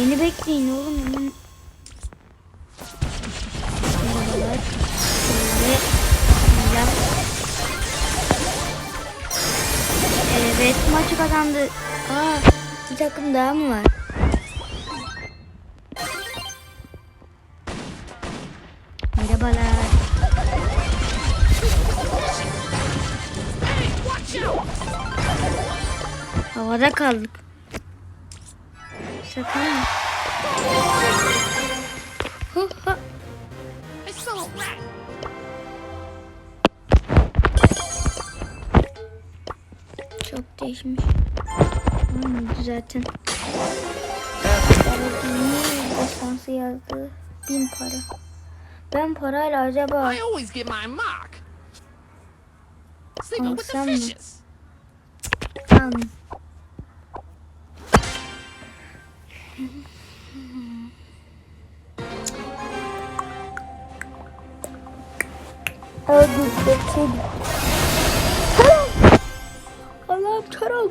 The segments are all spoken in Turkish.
Beni bekleyin oğlum hemen. Evet maçı kazandı. Aa, bir takım daha mı var? Merhabalar. Havada kaldık. Sakın mı? Çok değişmiş. Hmm, zaten. Niye destansı yazdı? Bin para. Ben parayla acaba I always get Hadi götür. Allah'ım rat.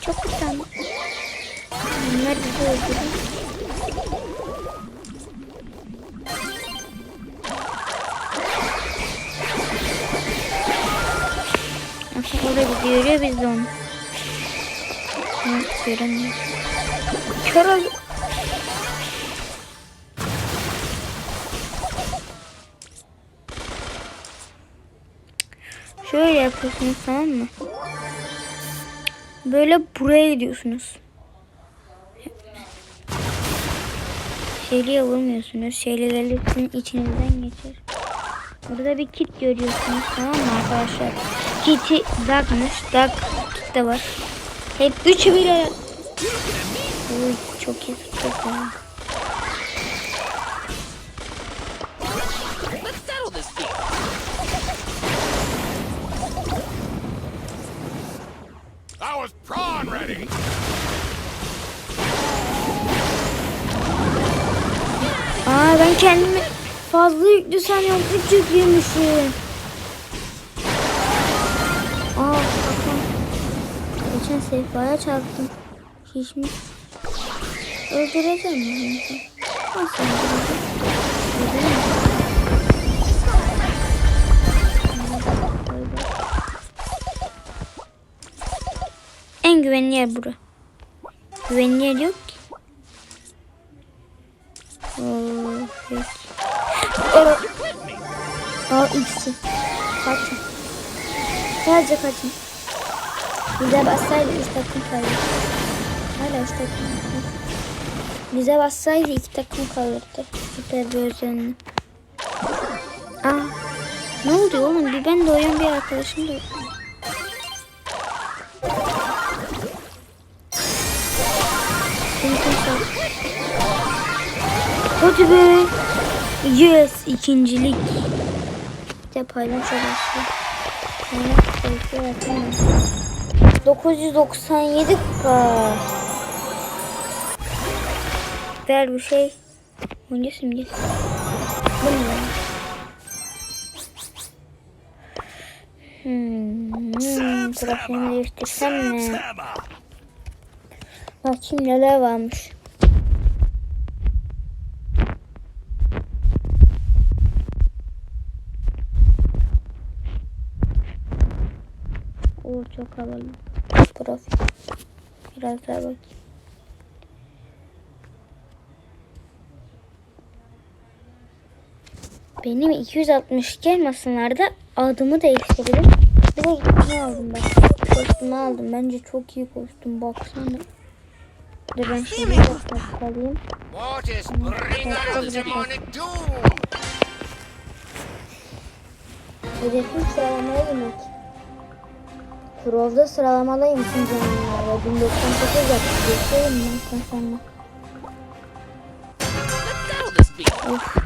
Çok güzel. Bunlar bizi öldürür. Orada bizi görüyor biz onu. Evet göremiyor. Ol. Şöyle yapıyorsunuz tamam mı? Böyle buraya gidiyorsunuz. Şeyliğe vurmuyorsunuz. Şeylilerle sizin içinizden geçer. Burada bir kit görüyorsunuz tamam mı arkadaşlar? Kit'i Darkmış. Dark kit de var. Hep üçü bir. Uy, çok iyi. Çok iyi. Let's settle this deal. I was prawn ready. Aa ben kendimi fazla yüklü sanıyorum. Üç yüklüymüşüm. Aa bakın. Geçen sehpaya çarptım. Şişmiş. Öldüreceğim mi? Nasıl öldüreceğim? En güvenli yer bura. Güvenli yer yok ki. Oo, peki. Aa, ikisi. Kaçın. Sadece kaçın. Bize bassaydı üç takım kalırdı. Hala üç takım kalırdı. Bize bassaydı iki takım kalırdı. Süper bir özenli. Aa, ne oldu oğlum? Bir ben de oyun bir arkadaşım da. Hadi be. Yes ikincilik. Bir de paylaş yapamam. 997 kupa. Ver bir şey. Önce simgesi. Bu ne ya? Hmm, grafiğimi değiştirsem mi? Bakayım neler varmış. Oo çok havalı. Profil. Biraz daha bakayım. Benim 260 gelmesinler adımı değiştirdim. Bir de ne aldım bak. Kostümü aldım. Bence çok iyi kostüm. Baksana. Dur ben şimdi bir dakika alayım. Hedefim sıralamaya demek. Prov'da sıralamalıyım tüm zamanlarda. 1098 yaptım. Geçeyim ben sen sonra. Of.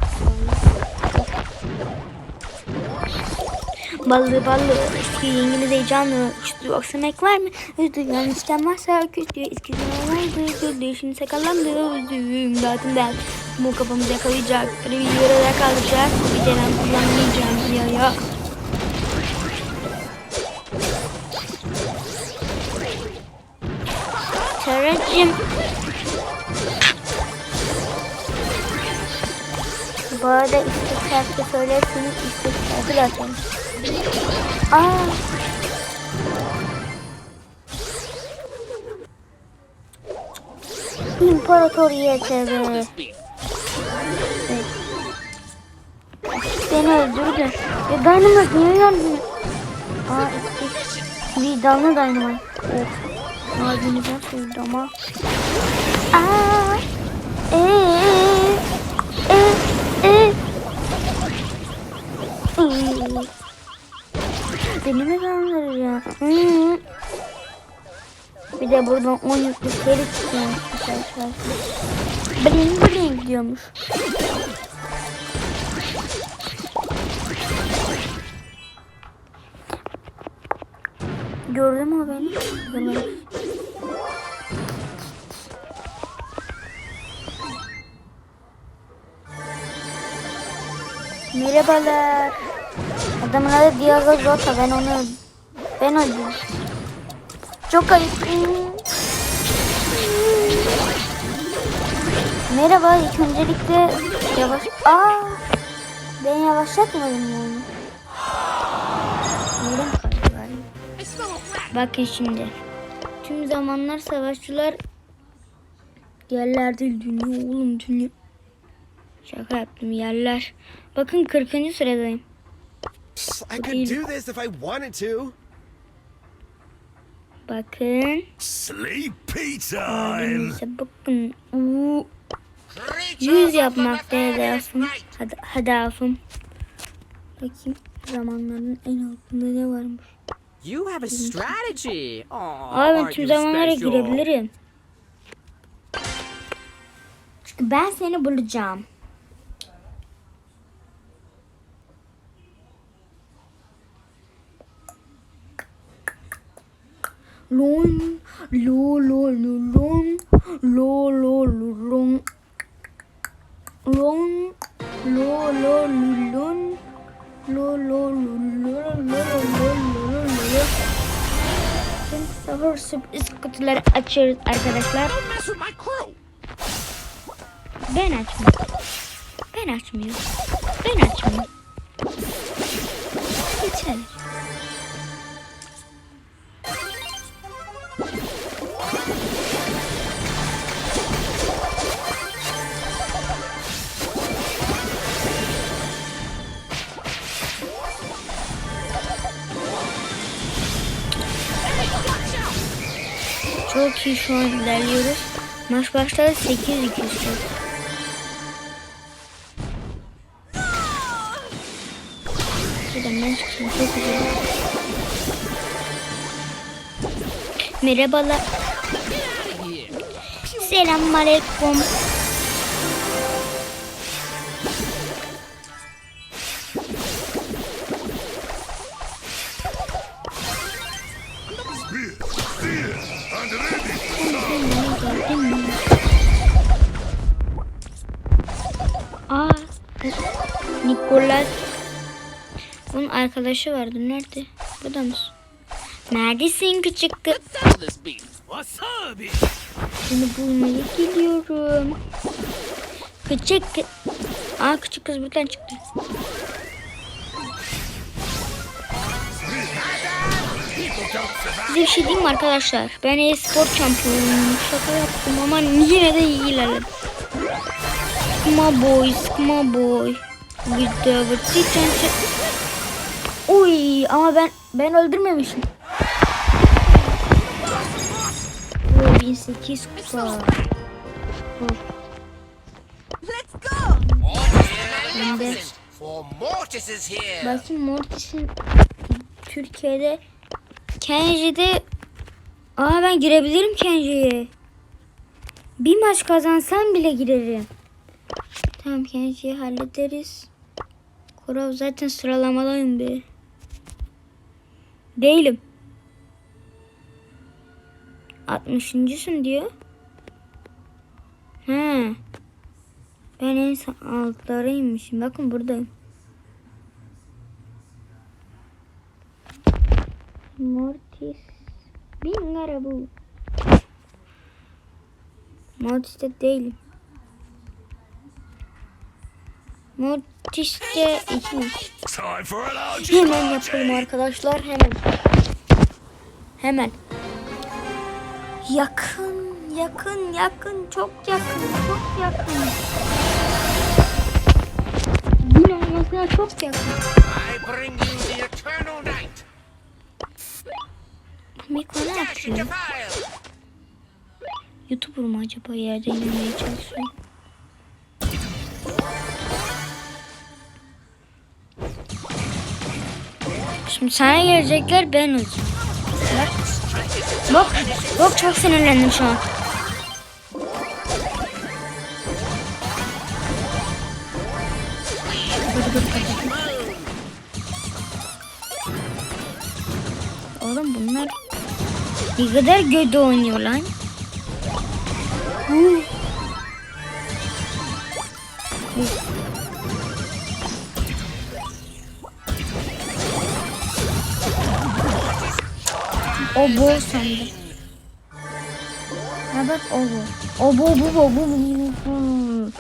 Ballı ballı. Eski İngiliz heyecanı. Üstü oksamak var mı? Üstü yanlışken varsa küstü. Eski zamanlar küstü. Şimdi sakallandı. Üstüyüm zaten Bu kafamız yakalayacak. Böyle bir yörede kalacak. Bir dönem kullanmayacağım. Ya ya. Taracım. Bu arada şarkı söylerseniz istekli zaten. Aa. İmparator YTB. Evet. Beni öldürdü. E Dynamite niye yardım Aa istek. Vicdanlı Dynamite. Of. Ağzını ben ama. Aa. Eee. Beni mi kandıracak? Bir de buradan 10 yüklü seri çıkıyormuş arkadaşlar. Bling bling diyormuş. Gördün mü beni? Görmedim. Merhabalar. Adamın adı Diego Jota. Ben onu ben öldüm. Çok ayıp. Merhaba. İlk öncelikle yavaş. Aa! Ben yavaşlatmadım mı onu? Rat. Bakın şimdi. Tüm zamanlar savaşçılar yerler değil dünya oğlum dünya. Şaka yaptım yerler. Bakın 40. sıradayım. I could do this if I wanted to. Bakın. Sleepy time. Neyse bakın. Uuu. Yüz yapmakta night. Hadi, hedefim. Bakayım zamanların en altında ne varmış. You have a strategy. Oh, Abi tüm zamanlara girebilirim. Çünkü ben seni bulacağım. lon lo lo lon lo lo lon lon lo lo lon lo lo Şimdi sabır sürpriz kutuları açıyoruz arkadaşlar. Ben açmıyorum. Ben açmıyorum. Ben açmıyorum. Yeter. Çok iyi şu an ilerliyoruz. Maç başladı 8-2 şu an. Şuradan ben. Get Aa, Nikolas. Bunun arkadaşı vardı. Nerede? Burada mısın? Neredesin küçük kız? Seni bulmaya geliyorum. Küçük kız. Aa küçük kız buradan çıktı. Size bir şey diyeyim mi arkadaşlar? Ben e-spor şampiyonuyum. Şaka yaptım ama yine de iyi ilerledim. Skma boy, skma boy. With the teacher. Uy ama ben ben öldürmemişim. Bu 1008 kupa. For Mortis is here. bakayım Mortis'in Türkiye'de Kenji'de Aa ben girebilirim Kenji'ye. Bir maç kazansam bile girerim. Tamam Kenji'yi hallederiz. Kurov zaten sıralamadayım be. Değilim. 60.sın diyor. He. Ben en altlarıymışım. Bakın buradayım. Mortis. Bingara bu. Mortis'te. Mortis'te. Time for an argy Hemen yapalım arkadaşlar hemen. Hemen. Yakın, yakın, yakın, çok yakın, çok yakın. Yine olmasına çok yakın. I bring you the eternal fire. Youtuber mu acaba yerde inmeye çalışıyor? Şimdi sana gelecekler ben olacağım. Bak. Bak, çok sinirlendim şu an. Oğlum bunlar ne kadar kötü oynuyor lan. O bu sandım. Ha bak o bu. O bu bu bu bu bu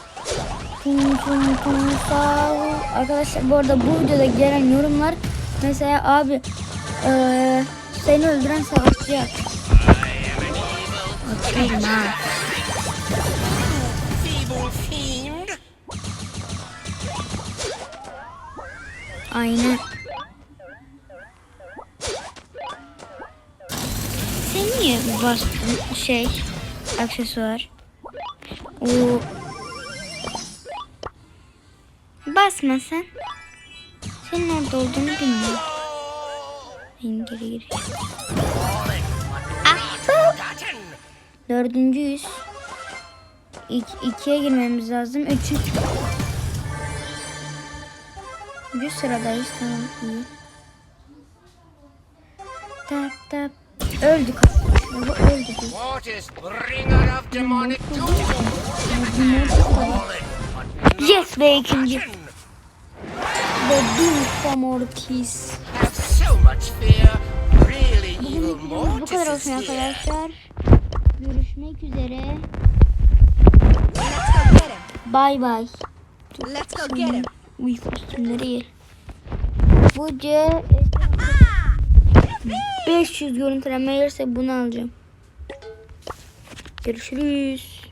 sağ ol. Arkadaşlar bu arada bu videoda gelen yorumlar mesela abi eee seni öldüren yap. Atıyorum ha. Aynen. Sen niye bastın şey aksesuar? O Basma sen. Senin orada olduğunu bilmiyorum. Ben geri gir. Ah. Dördüncüyüz. İk, ikiye girmemiz lazım. Üçüncü. Üçüncü sıradayız. Tamam iyi. Tap tap. Öldük. Bu öldü biz. Yes be ikinci. The Doom Mortis. Have videomuz bu kadar olsun arkadaşlar. Görüşmek üzere. Bye bye. Let's go get him. Uy iyi. Bu C 500 görüntüleme gelirse bunu alacağım. Görüşürüz.